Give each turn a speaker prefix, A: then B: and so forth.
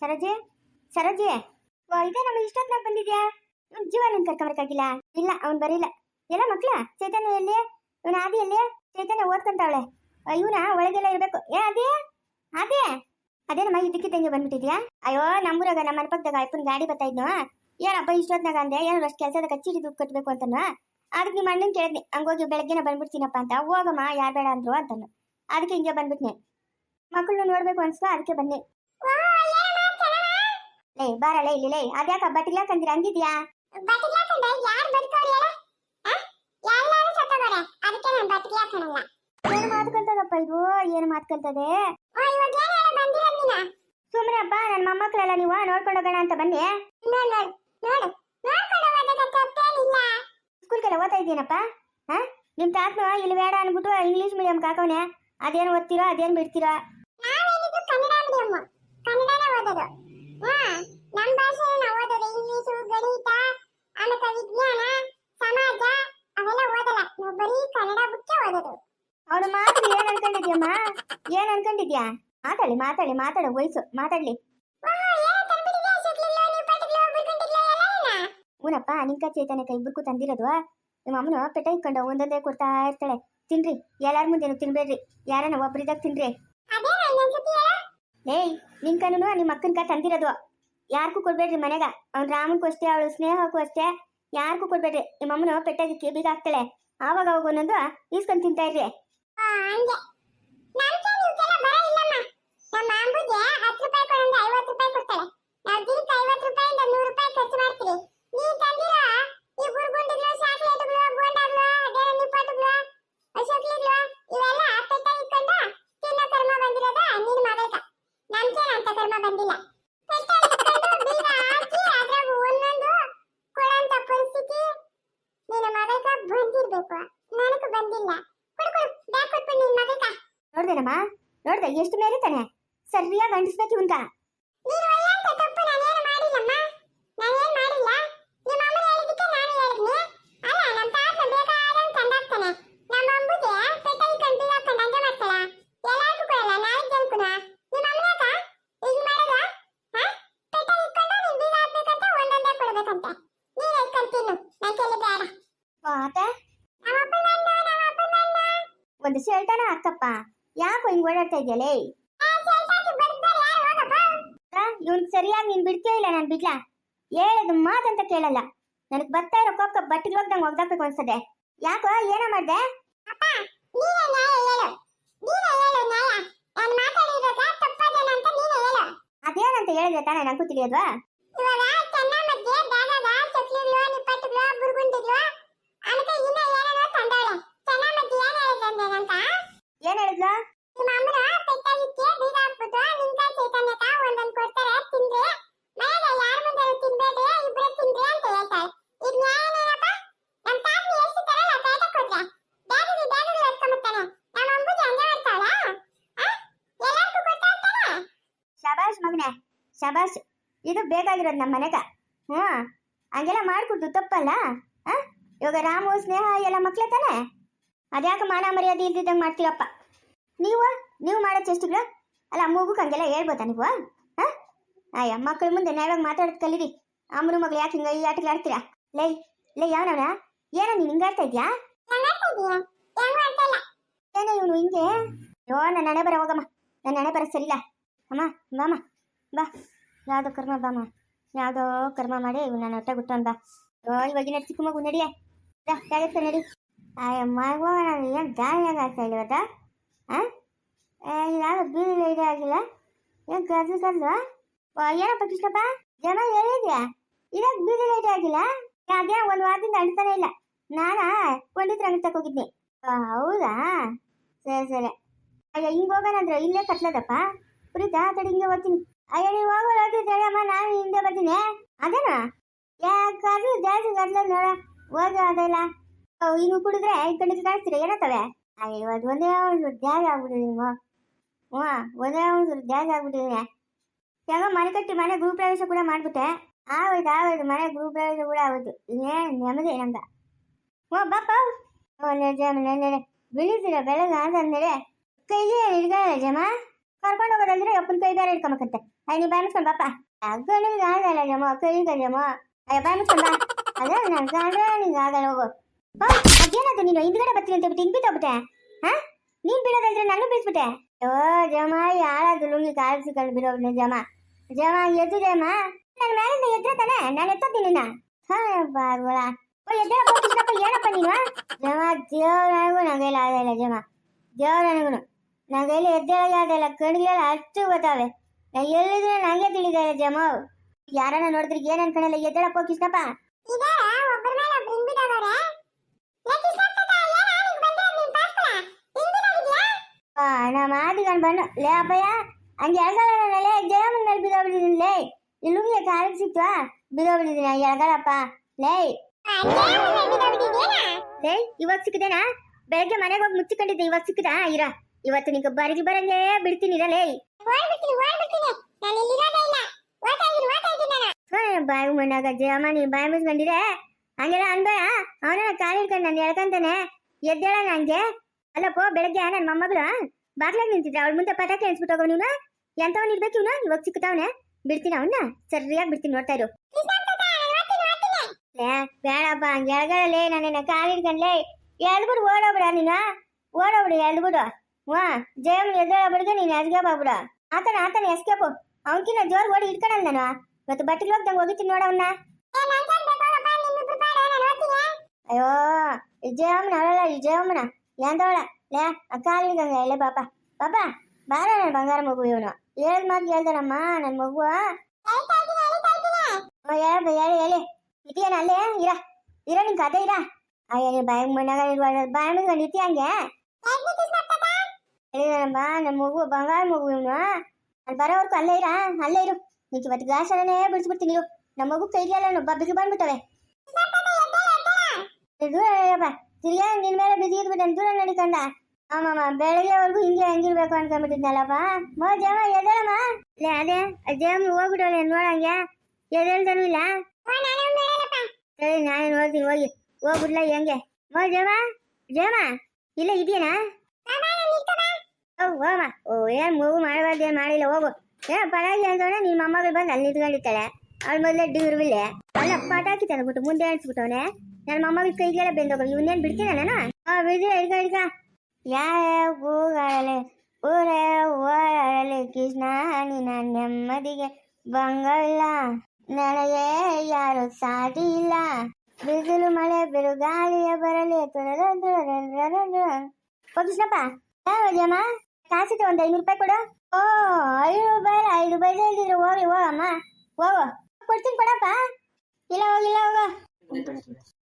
A: ಸರೋಜಿ ಸರೋಜಿ ಓ ಇದೇ ನಮ್ಮ ಇಷ್ಟೊತ್ನಾಗ ಬಂದಿದ್ಯಾ? ಜೀವನ ಕರ್ಕೊಂಬರಕ್ಕಾಗಿಲ್ಲ ಇಲ್ಲ, ಅವ್ನು ಬರಿಲ್ಲ. ಎಲ್ಲ ಮಕ್ಳ? ಚೈತನ್ಯ ಎಲ್ಲಿ? ಇವನ ಆದಿ ಎಲ್ಲಿ? ಚೈತನ್ಯ ಓದ್ಕೊಂತಾವಳೆ. ಇವನ ಒಳಗೆಲ್ಲ ಇರ್ಬೇಕು. ಏ ಅದೇ ಅದೇ ಅದೇನಮ್ಮ ಇದಕ್ಕಿದ್ದಂಗೆ ಬಂದ್ಬಿಟ್ಟಿದ್ಯಾ? ಅಯ್ಯೋ, ನಮ್ಮೂರಾಗ, ನಮ್ಮ ಮನೆ ಪಕ್ಕದಾಗ ಅಪ್ಪನ ಗಾಡಿ ಬರ್ತಾ ಏ ಏನಪ್ಪ ಇಷ್ಟೊತ್ನಾಗ ಅಂದೆ? ಏನೋ ಅಷ್ಟು ಕೆಲಸದ ಕಚ್ಚಿಡಿ ದುಡ್ಡು ಕಟ್ಟಬೇಕು ಅಂತನ? ಅದಕ್ಕೆ ನಿಮ್ಮ ಅಣ್ಣನ ಕೇಳಿದ್ನಿ. ಹಂಗೋಗಿ ಬೆಳಗ್ಗೆನೆ ಬಂದ್ಬಿಡ್ತೀನಪ್ಪ ಅಂತ. ಹೋಗಮ್ಮ, ಯಾರು ಬೇಡ ಅಂದ್ರು ಅಂತನು. ಅದಕ್ಕೆ ಹಿಂಗೆ ಬಂದ್ಬಿಟ್ನೆ. ಮಕ್ಕಳನ್ನ ನೋಡ್ಬೇಕು ಅನ್ಸ್ತು ಅದಕ್ಕೆ ಬನ್ನಿ ಬಾರಳೆ ಇಲ್ಲಿ ಲೇ ಅದ್ಯಾಕ ಬಟ್ಟಿಲ್ಲ ಕಂದಿರ ಹಂಗಿದ್ಯಾ? ಏನು ಮಾತು ಕಲ್ತದಪ್ಪ ಇದು? ಏನು ಮಾತು ಕಲ್ತದೆ? ಸುಮ್ಮನೆ ಅಪ್ಪ ನನ್ನ ಮೊಮ್ಮಕ್ಕಳೆಲ್ಲ ನೀವು? ನೋಡ್ಕೊಂಡು ಹೋಗೋಣ ಅಂತ ಬನ್ನಿ. ಸ್ಕೂಲ್ಗೆಲ್ಲ ಓದ್ತಾ ಇದ್ದೀನಪ್ಪ? ಹಾ? ನಿಮ್ ತಾತ ಇಲ್ಲಿ ಬೇಡ ಅನ್ಬಿಟ್ಟು ಇಂಗ್ಲಿಷ್ ಮೀಡಿಯಂ ಹಾಕವನೆ ಅದೇನು ಓದ್ತೀರೋ ಅದೇನು ಬಿಡ್ತಿರೋ?
B: ನಮ್ಮ ಭಾಷೆ ನಾವು ಓದೋದು ಇಂಗ್ಲಿಷು ಗಣಿತ ಆಮೇಲೆ ವಿಜ್ಞಾನ ಸಮಾಜ ಅವೆಲ್ಲ ಓದಲ್ಲ ನಾವು ಬರೀ ಕನ್ನಡ ಬುಕ್ಕೆ ಓದೋದು
A: ಅವನು ಮಾತು ಏನ್ ಏನ್ ಅನ್ಕೊಂಡಿದ್ಯಾ? ಮಾತಾಡಿ ಮಾತಾಡಿ, ಮಾತಾಡೋ, ವಯಸ್ಸು, ಮಾತಾಡ್ಲಿ. ಊನಪ್ಪ ನಿಂಕ ಕೈ ಇಬ್ಬರಿಗೂ ತಂದಿರೋದು ನಿಮ್ಮ ಅಮ್ಮನ ಪೆಟ್ಟ ಇಟ್ಕೊಂಡು ಒಂದೊಂದೇ ಕೊಡ್ತಾ ಇರ್ತಾಳೆ. ತಿನ್ರಿ, ಎಲ್ಲಾರ ಮುಂದೆ ತಿನ್ಬೇಡ್ರಿ. ಯಾರನ ಒಬ್ರಿದಾಗ ತಿನ್ರಿ. ಏಯ್ ನಿಂಕನು ನಿಮ್ಮ ಅಕ್ಕನ್ಕ ತಂದಿರೋದು. ಯಾರಿಗೂ ಕೊಡ್ಬೇಡ್ರಿ ಮನೆಗ. ಅವ್ನ ರಾಮನ್ಗೂ ಅಷ್ಟೇ ಅವಳು ಸ್ನೇಹಕ್ಕೂ ಅಷ್ಟೇ ಯಾರಿಗೂ ಕೊಡ್ಬೇಡ್ರಿ. ನಿಮ್ಮ ಅಮ್ಮನ ಪೆಟ್ಟಾಗಿ ಬೀಗ ಹಾಕ್ತಾಳೆ ಆವಾಗ ಅವಾಗ ಒಂದೊಂದು ಈಸ್ಕೊಂಡು ತಿಂತಾ ಇರ್ರಿ.
B: ನಮ್ಮ ಅಂಬುಗೆ ಹತ್ತು ರೂಪಾಯಿ ಕೊಡಂದ್ರೆ ಐವತ್ತು ರೂಪಾಯಿ ಕೊಡ್ತಾಳೆ. ನಾವು ದಿನಕ್ಕೆ ಐವತ್ತು ರೂಪಾಯಿಂದ ನೂರು ರೂಪಾಯಿ ಖರ್ಚು ಮಾಡ್ತೀವಿ ನೀ ತಂದಿರೋ ಈ ಬುರ್ಗುಂಡಿಗಳು ಚಾಕ್ಲೇಟ್ಗಳು ಬೋಂಡಾಗಳು ಅದೇನೋ ನಿಪ್ಪಟ್ಟುಗಳು ಅಶೋಕ್ಲಿಗಳು ಇವೆಲ್ಲ ಪೆಟ್ಟ ಇಟ್ಕೊಂಡು ತಿನ್ನೋ ಕರ್ಮ ಬಂದಿರೋದ ನಿನ್ ಮಗಳ್ಕ ನಮ್ಗೇನ್ ಅಂತ ಕರ್ಮ ಬಂದಿಲ್ಲ ಪೆಟ್ಟ ಇಟ್ಕೊಂಡು ಬೀಗ ಹಾಕಿ ಅದ್ರಾಗ ಒಂದೊಂದು ಕೊಡಂತ ಪರಿಸ್ಥಿತಿ ನಿನ್ನ ಮಗಳ್ಕ ಬಂದಿರ್ಬೇಕು ನನಗೂ ಬಂದಿಲ್ಲ ಕೊಡು ಕೊಡು ಬ್ಯಾಗ್ ಕೊಟ್ಬಿಡು ನಿನ್ ಮಗಳ್ಕ
A: ನೋಡ್ದೇನಮ್ಮ ನೋಡ್ದೆ ಎಷ್ಟು ಮೇಲೆ ತಾನೆ ಸರಿಯಾಗಿ ಅಂಟಿಸ್ಬೇಕು ಇವಂತ
B: ನೀನು ಒಳ್ಳೆಂತ ತಪ್ಪು ನಾನೇನು ಮಾಡಿಲ್ಲಮ್ಮ ನಾನೇನು ಮಾಡಿಲ್ಲ ನಿಮ್ಮ ಅಮ್ಮ ಹೇಳಿದ್ದಕ್ಕೆ ನಾನು ಹೇಳಿದ್ನಿ ಅಲ್ಲ ನಮ್ಮ ತಾತ ಬೇಕಾದಂಗೆ ಕಂಡಾಗ್ತಾನೆ ನಮ್ಮ ಅಂಬುಗೆ ಪೆಟ್ಟ ಇಟ್ಕೊಂಡು ಹಾಕೊಂಡು ಹಂಗೆ ಮಾಡ್ತಾಳ ಎಲ್ಲರಿಗೂ ಕೊಡಲ್ಲ ನಾಲ್ಕು ಜನಕ್ಕೂ ನಿಮ್ಮ ಅಮ್ಮನಾಗ ಈಗ ಮಾಡಲ್ಲ ಹಾ ಪೆಟ್ಟ ಇಟ್ಕೊಂಡು ನೀನು ಬೀಗ ಹಾಕ್ಬೇಕಂತ ಒಂದೊಂದೇ ಕೊಡ್ಬೇಕಂತೆ ನೀನು ಇಟ್ಕೊಂಡು ತಿನ್ನು ನನ್ನ ಕೈಲಿ ಎಷ್ಟು
A: ಆತ
B: ನಮ್ಮಪ್ಪ ನನ್ನ ನಮ್ಮಪ್ಪ ನನ್ನ
A: ಒಂದು ಶರ್ಟನ ಹಾಕಪ್ಪ. ಯಾಕೋ ಹಿಂಗ್ ಓಡಾಡ್ತಾ
B: ಇದೆಯಲ್ಲೇ
A: ಇವನ್ ಸರಿಯಾಗಿ ನೀನ್ ಬಿಡ್ತೀಯ ಇಲ್ಲ ನಾನು ಬಿಡ್ಲಾ? ಹೇಳದು ಮಾತಂತ ಕೇಳಲ್ಲ. ನನಗ್ ಬರ್ತಾ ಇರೋ ಕೋಪ ಬಟ್ಟಿಗೆ ಹೋಗ್ದಂಗ್ ಒಗ್ದಾಕ್ಬೇಕು ಅನ್ಸದೆ ಯಾಕೋ, ಏನೋ ಮಾಡ್ದೆ? ಅದೇನಂತ ಹೇಳಿದ್ರೆ ತಾನೇ, ನಂಗೂ ತಿಳಿಯೋದ್ವಾ
B: ಇವಾಗ ಚೆನ್ನ ಮಧ್ಯೆ ಬ್ಯಾಗದ ಚಕ್ಲಿಗಳು ನಿಪ್ಪಟ್ಟುಗಳು ಬುರ್ಗುಂಡಿಗಳು ಅದಕ್ಕೆ ಇನ್ನ ಏನೇನೋ ತಂದಾಳೆ ಚೆನ್ನ ಮಧ್ಯೆ ಏನ್ ಹೇಳಿದಂದೇನಂತ
A: ಏನ್ ಹೇಳಿದ್ಲು
B: ನಿಮ್ಮ ಅಮ್ಮನ ಪೆಟ್ಟಾಗಿಕ್ಕೆ ಬೀಗ ಹಾಕ್ಬಿಟ್ಟು ನಿಂಕ ಚೈತನ್ಯಕ ಒಂದೊಂದ್ ಕೊಡ್ತಾರೆ ತಿನ್ರಿ ಮನೆಗೆ ಯಾರ ಮುಂದೆ ತಿನ್ಬೇಡ್ರಿ ಇಬ್ರೇ ತಿನ್ರಿ ಅಂತ ಹೇಳ್ತಾಳೆ ಈಗ ನ್ಯಾಯನೇನಪ್ಪ ನಮ್ ತಾತನ ಎಷ್ಟು ತರಲ್ಲ ಪೇಟ ಕೊಡ್ರೆ ಬ್ಯಾಗದಿ ಬ್ಯಾಗದಿ ಎತ್ಕೊಂಬರ್ತಾನೆ ನಮ್ಮ ಅಂಬುಜಿ ಹಂಗೆ ಮಾಡ್ತಾಳ ಎಲ್ಲರಿಗೂ ಕೊಡ್ತಾ ಇರ್ತಾನೆ
A: ಶಬಾಷ್ ಮಗನೆ ಶಬಾಷ್ ಇದು ಬೇಕಾಗಿರೋದು ನಮ್ಮ ಮನೆಗ. ಹ್ಞೂ ಹಂಗೆಲ್ಲ ಮಾಡಿಕೊಡ್ತು ತಪ್ಪಲ್ಲ? ಆ ಇವಾಗ ರಾಮು ಸ್ನೇಹ ಎಲ್ಲ ಮಕ್ಳೇ ತಾನೆ? ಅದ್ಯಾಕೆ ಮಾನ ಮರ್ಯಾದೆ ಇಲ್ದಿದ್ದಂಗೆ ಮಾಡ್ತೀರಪ್ಪ ನೀವು? ನೀವು ಮಾಡೋ ಚೇಷ್ಟೆಗಳು? ಅಲ್ಲ ಮಗುಗೆ ಹಂಗೆಲ್ಲ ಹೇಳ್ಬೋದಾ ನೀವು? ಹಾ? ಅಯ್ಯ ಮಕ್ಳ ಮುಂದೆ ನಾವಾಗ ಮಾತಾಡೋದು ಕಲೀರಿ. ಅಮ್ಮನ ಮಗಳು ಯಾಕೆ ಹಿಂಗೆ ಈ ಆಟಗಳು ಆಡ್ತೀರಾ? ಲೈ ಲೈ ಯಾವನವನ? ಏನೋ ನೀನು ಹಿಂಗಾಡ್ತಾ ಇದ್ಯಾ? ಏನೋ ಇವನು ಹಿಂಗೆ? ಯೋ ನನ್ನ ಹಣೆ ಬರ ಹೋಗಮ್ಮ. ನನ್ನ ಹಣೆ ಬರ ಸರಿಲ್ಲ. ಅಮ್ಮ ಬಾಮ್ಮ ಬಾ. ಯಾವುದೋ ಕರ್ಮ ಬಾಮ್ಮ ಯಾವುದೋ ಕರ್ಮ ಮಾಡಿ ನಾನು ಹೊಟ್ಟೆ ಬಿಟ್ಟವನ್ ಬಾ ಓ, ಇವಾಗಿನ ಚಿಕ್ಕ ಮಗು ನಡಿಯೇ. ಜಾಗತ್ತೆ ನಡಿ. ಅಯ್ಯಮ್ಮ ನಾನು ಏನು ದಾಳಿಯಾಗ ಆಗ್ತಾ ಇಲ್ಲ ಇವತ್ತ ಹಾಂ ಯಾವ ಬೀದಿ ಲೈಟ್ ಆಗಿಲ್ಲ. ಏನು ಗದ್ಲು ಗದ್ಲು ಏನಪ್ಪ ಕೃಷ್ಣಪ್ಪ? ಜನ ಹೇಳಿದ್ಯಾ ಇದಕ್ಕೆ ಬೀದಿ ಲೈಟ್ ಆಗಿಲ್ಲ? ಅದೇ ಒಂದು ವಾರದಿಂದ ಅಂಟ್ತಾನೆ ಇಲ್ಲ. ನಾನಾ ಪಂಡಿತ್ರ ಅಂಗಡಿ ಹೋಗಿದ್ನಿ ಹೌದಾ? ಸರಿ ಸರಿ. ಅಯ್ಯ, ಹಿಂಗೆ ಹೋಗೋಣ ಅಂದ್ರೆ ಇಲ್ಲೇ ಕಟ್ಲದಪ್ಪ. ಪ್ರೀತಾ ತಡಿ ಹಿಂಗೆ ಬರ್ತೀನಿ ಅಯ್ಯ, ನೀವು ಹೋಗೋಣ ಅಮ್ಮ, ನಾನು ಹಿಂದೆ ಬರ್ತೀನಿ. ಅದೇನಾ? ಯಾಕಾದ್ರೂ ಜಾಸ್ತಿ ನೋಡೋ ನೋಡ ಹೋಗ ಅದೆಲ್ಲ? ಇನ್ನು ಕುಡಿದ್ರೆ ಈ ಕಡೆ ಕಾಣಿಸ್ತೀರ ಏನತ್ತವೆ? ಅಯ್ಯೋ, ಅದು ಒಂದೇ ಒಂದು ಜಾಗ ಆಗ್ಬಿಟ್ಟಿದೆ ನಿಮ್ಮ ಹ್ಞೂ ಒಂದೇ ಒಂದು ಜಾಗ ಆಗ್ಬಿಟ್ಟಿದ್ದೀನಿ ಯಾಗ ಮನೆ ಕಟ್ಟಿ ಮನೆ ಗೃಹ ಪ್ರವೇಶ ಕೂಡ ಮಾಡ್ಬಿಟ್ಟೆ. ಆಗೋಯ್ತು ಆಗೋಯ್ತು, ಮನೆ ಗೃಹ ಪ್ರವೇಶ ಕೂಡ ಆಗೋಯ್ತು. ಇನ್ನೇನು ನೆಮ್ಮದಿ ನಂಗೆ ಹ್ಞೂ ಬಾಪ ಹ್ಞೂ ನಡೆ ಬಿಳಿಸಿರ ಬೆಳಗ್ಗೆ ಅಂತಂದರೆ ಕೈಗೆ ಹಿಡ್ಕೊಳ್ಳ ಜಮ? ಕರ್ಕೊಂಡು ಹೋಗೋದಂದ್ರೆ ಅಪ್ಪನ ಕೈ ಬೇರೆ ಹಿಡ್ಕೊಂಬೇಕಂತೆ. ಅಯ್ಯ ನೀ ಬಾಯ್ ಮುಚ್ಕೊಂಡು ಬಾಪ ಗಂಡನಿಗೆ ಆಗಲ್ಲ ಜಮ್ಮ ಕೈ ಜಮ್ಮ ಅಯ್ಯ ಬಾಯ್ ಮುಚ್ಕೊಂಡು ಬಾ ಅದ ನನ್ನ ಗಂಡ ನಿಂಗೆ ಆಗಲ್ಲ ಹೋಗು ಓ ಅದೇನದು ನೀನು ಹಿಂದ್ಗಡೆ ಬರ್ತೀನಿ ಅಂತ ಬಿಟ್ಟು ಹಿಂಗ್ ಬಿತ್ತೋಗ್ಬಿಟ್ಟೆ ಹಾ ನೀನ್ ಬಿಡೋದಲ್ದ್ರೆ ನಾನು ಬೀಳ್ಸ್ಬಿಟ್ಟೆ ಓ ಜಮ ಯಾಳದು ಲುಂಗಿ ಕಾಲ್ಸಿಕೊಂಡು ಬಿಡೋಗ್ನೆ ಜಮ ಜಮ ಎದ್ದು ಜಮ ನನ್ನ ಮೇಲಿಂದ ಎದ್ರೆ ತಾನೆ ನಾನು ಎತ್ತೋತೀನಿ ನಿನ್ನ ಹಾ ಬಾರ್ಗೋಳ ಓ ಎದ್ದೇಳಪ್ಪ ಕೃಷ್ಣಪ್ಪ ಏನಪ್ಪ ನೀನು ಜಮ ದೇವ್ರನಿಗೂ ನಂಗೆಲ್ಲ ಆಗಲ್ಲ ಜಮ ದೇವ್ರನಿಗೂ ನಂಗೆಲ್ಲ ಎದ್ದೇಳಗೆ ಆಗಲ್ಲ ಕಣ್ಗಳೆಲ್ಲ ಅಷ್ಟು ಗೊತ್ತಾವೆ ನಾ ಎಲ್ಲಿದ್ರೆ ನಂಗೆ ತಿಳಿದಾರೆ ಜಮ ಯಾರನ್ನ ನೋಡಿದ್ರೆ ಏನ್ ಅನ್ಕೊಳಲ್ಲ ಎದ್ದಳಪ್ಪ ಕೃಷ್ಣಪ್ಪ.
B: ನಮ್ಮ ಒಬ್ಬರ ಮೇಲೆ ಒಬ್ರು ಹಿಂಗ್ಬಿಟ್ಟವ್ರೆ ಯಾಕೆ ಇಷ್ಟೊತ್ತ ಏನ ನಿನ್ ಬಂದ್ರೆ ನೀನ್ ಪಾಸ್ಕೊಳ ಹಿಂಗ್ಬಿಟ್ಟಿದ್ಯಾ
A: ಆ, ನಾ ಮಾದಿಗಂಡ್ ಬಣ್ಣ ಲೇ ಅಪ್ಪಯ್ಯ ಹಂಗೆ ಎಳ್ಗಾಲೇ ಜಯಮ್ಮನ ಮೇಲೆ ಬಿದ್ದೋಗ್ಬಿಟ್ಟಿದ್ದೀನಿ ಲೇ. ಇಲ್ಲುಂಗೆ ಕಾಲಿಗೆ ಸಿಕ್ತು ಬಿದ್ದೋಗ್ಬಿಟ್ಟಿದ್ದೀನಿ ಎಳ್ಗಾಲಪ್ಪ. ಲೇ. ಲೇ ಇವಾಗ ಸಿಕ್ಕದೇನಾ? ಬೆಳಗ್ಗೆ ಮನೆಗೆ ಹೋಗಿ ಮುಚ್ಚಿಕೊಂಡಿದ್ದೆ ಇವಾಗ ಸಿಕ್ಕದಾ? ಇರ. ಇವತ್ತು ನಿಂಗೆ ಬರಗಿ ಬರಂಗೆ ಬಿಡ್ತೀನಿ ಇರ ಲೇ
B: ಓಡ್ಬಿಡ್ತೀನಿ ಓಡ್ಬಿಡ್ತೀನಿ ನಾನು. ಇಲ್ಲಿರೋದೇ ಇಲ್ಲ ಓದ್ತಾ ಇದ್ದೀನಿ ಓದ್ತಾ ಇದ್ದೀನಿ ನಾನು
A: ಬಾಯಿ ಮಣ್ಣಾಗ ಜಯಮ್ಮ ನೀನು ಬಾಯಿ ಮುಚ್ಕೊಂಡಿರೆ? ಹಂಗೆಲ್ಲ ಅನ್ಬೇಡ. ಅವನ ಕಾಲು ಹಿಡ್ಕೊಂಡು ನಾನು ಹೇಳ್ಕೊಂತಾನೆ ಎದ್ದೇಳ ನಂಗೆ. ಅಲ್ಲಪ್ಪೋ ಬೆಳಗ್ಗೆ ನನ್ನ ಮೊಮ್ಮಗಳು ಬಾಗ್ಲಾಗ ನಿಂತಿದ್ದೆ ಅವಳ ಮುಂದೆ ಪಟಾಕಿ ಅನ್ಸ್ಬಿಟ್ಟು ಹೋಗೋ ನೀನು ಎಂತವನ್ ಇರ್ಬೇಕು ಇವನು? ಇವಾಗ ಸಿಕ್ತಾವನೆ ಬಿಡ್ತೀನಿ ಅವನ್ನ ಸರಿಯಾಗಿ ಬಿಡ್ತೀನಿ ನೋಡ್ತಾ ಇರು. ಲೇ, ಬೇಡಪ್ಪ, ಹಂಗೆ ಎಳ್ಗಳಲ್ಲೇ ನನ್ನ ಕಾಲು ಹಿಡ್ಕೊಂಡ್ಲೇ ಎಳ್ಬಿಡು, ಓಡೋಗ್ಬಿಡ ನೀನು. ಓಡೋಗ್ಬಿಡು, ಎಳ್ಬಿಡು. ವಾ ಜಯಮ್ಮ ಎದ್ದೇಳ ಬಿಡ್ಗೆ ನೀನು ಎಸ್ಕೇಪ್ ಆಗ್ಬಿಡು ಆತನ ಆತನ ಎಸ್ಕೇಪು ಅವನ್ಕಿನ್ನ ಜೋರ್ ಓಡಿ ಹಿಡ್ಕೊಳಲ್ಲ ನಾನು ಇವತ್ತು ಬಟ್ಟೆಗೆ ಹೋಗ್ದಂಗೆ ಹೋಗಿತೀನಿ ನೋಡವನ್ನ
B: ಏ ನನ್ಗೇನ್ ಬೇಕಲ್ಲಪ್ಪ ನಿಮ್ಮಿಬ್ರು ಬೇಡ ನಾನು ಓದ್ತೀನಿ
A: ಅಯ್ಯೋ ಈ ಜಯಮ್ಮನ ಅವಳಲ್ಲ ಈ ಜಯಮ್ಮನ ಎಂದವಳ ಲೇ ಕಾಲು ಹಿಡ್ದಂಗೆ ಎಲ್ಲೇ ಪಾಪ ಪಾಪ ಬಾರ ನನ್ನ ಬಂಗಾರ ಮಗು ಇವನು ಹೇಳ್ದ ಮಾತು ಹೇಳ್ದಾನಮ್ಮ ನನ್ನ ಮಗು
B: ಹೇಳ್ತಾ ಇದ್ದೀನಿ ಹೇಳ್ತಾ ಇದ್ದೀನಿ
A: ಹೇಳಪ್ಪ ಹೇಳಿ ಹೇಳಿ ಇಟ್ಟಿಯೇನ ಅಲ್ಲೇ ಇರ ಇರ ನಿನ್ ಕತೆ ಇರ ಅಯ್ಯ ನೀ ಬಾಯಿ ಮಣ್ಣಾಗ ಇರ್ಬಾರ್ದು ಬಾಯಿ ಮುಚ್ಕೊಂಡು ಇಟ್ಟಿ ಹಂಗೆ
B: ಯಾಕೆ ಕೃಷ್ಣಪ್ಪ
A: ಹೇಳಿದಾನಮ್ಮ ನನ್ನ ಮಗು ಬಂಗಾರ ಮಗು ಇವನು ನಾನು ಬರೋವರೆಗೂ ಅಲ್ಲೇ ಇರ ಅಲ್ಲೇ ಇರು ನೀನು ಇವತ್ತು ಗ್ಯಾಸನೇ ಬಿಡಿಸ್ಬಿಡ್ತೀನಿ ಇರು ನಮ್ಮ ಮಗು ಕೈಗೆಲ್ಲ ಬಬ್ಬಿಗೆ ಬಂದ್ಬಿಟ್ಟವೆ ನೀನ್ ದೂರ ನಡೆಯಪ್ಪ ತಿರ್ಗಾ ನಿನ್ ಮೇಲೆ ಬಿಸಿ ಇದ್ಬಿಟ್ಟು ದೂರ ನಡಿಕಂಡ ಆಮಮ್ಮ ಬೆಳಗ್ಗೆವರೆಗೂ ಹಿಂಗೆ ಹೆಂಗಿರ್ಬೇಕು ಅನ್ಕೊಂಡ್ಬಿಟ್ಟಿದ್ನಲ್ಲಪ್ಪ ಮೋ ಜಮ ಎದ್ದೇಳಮ್ಮ ಲೇ ಅದೇ ಜಮ್ ಹೋಗ್ಬಿಟ್ಟವಳೆ ನೋಡಂಗೆ ಎದ್ದೇಳ್ತಾನೂ ಇಲ್ಲ
B: ಓ ನಾನು ಬೇಡಪ್ಪ
A: ಸರಿ ನಾನೇ ನೋಡ್ತೀನಿ ಹೋಗಿ ಹೋಗ್ಬಿಡ್ಲ ಹೆಂಗೆ ಮೋ ಜಮ ಜಮ ಇಲ್ಲ ಇದೆಯಾ
B: ಬಾಬಾ ನಾನು ಇರ್ತದ
A: ಓ ಹೋಮ ಓ, ಏನ್ ಮೂವ್ ಮಾಡಬಾರ್ದು ಏನ್ ಮಾಡಿಲ್ಲ, ಹೋಗು. ಏ ಪಟಾಕಿ ಅಂತವನೆ ನಿನ್ ಮೊಮ್ಮಗಳು ಬಂದು ಅಲ್ಲಿ ನಿಂತ್ಕೊಂಡಿರ್ತಾಳೆ. ಅವಳ ಮೊದಲೇ ಡಿರ್ವಿಲ್ಲೆ ಅಲ್ಲ ಪಟಾಕಿ ತಂದ್ಬಿಟ್ಟು ಮುಂದೆ ಅನ್ಸ್ಬಿಟ್ಟವನೆ ನನ್ನ ಮೊಮ್ಮಗಳ ಕೈಗೆಲ್ಲ ಬೆಂದೋಗ ಇವನ್ನೇನ್ ಬಿಡ್ತೀನ ನಾನು? ಆ ಬಿಡ್ದಿರ ಹಿಡ್ಕ ಯಾವ ಹೂಗಳಲೆ ಊರೇ ಓಡಾಡಲಿ ಕೃಷ್ಣ ನಿನ್ನ ನೆಮ್ಮದಿಗೆ ಬಂಗಲ್ಲ. ನನಗೆ ಯಾರು ಸಾಟಿ ಇಲ್ಲ. ಬಿಸಿಲು, ಮಳೆ ಬಿರುಗಾಳಿಯ ಬರಲಿ. ತುರದ ಓ, ಕೃಷ್ಣಪ್ಪ ಕಾಸಿಗೆ ಒಂದು ಐನೂರು ರೂಪಾಯಿ ಕೊಡು. ಓ, ಐನೂರು ರೂಪಾಯಿ ಐದು ರೂಪಾಯಿ ಹೇಳಿದ್ರು. ಹೋಗಿ ಹೋಗಮ್ಮ ಹೋಗು. ಕೊಡ್ತೀನಿ ಕೊಡಪ್ಪ. ಇಲ್ಲ, ಹೋಗಿಲ್ಲ, ಹೋಗು.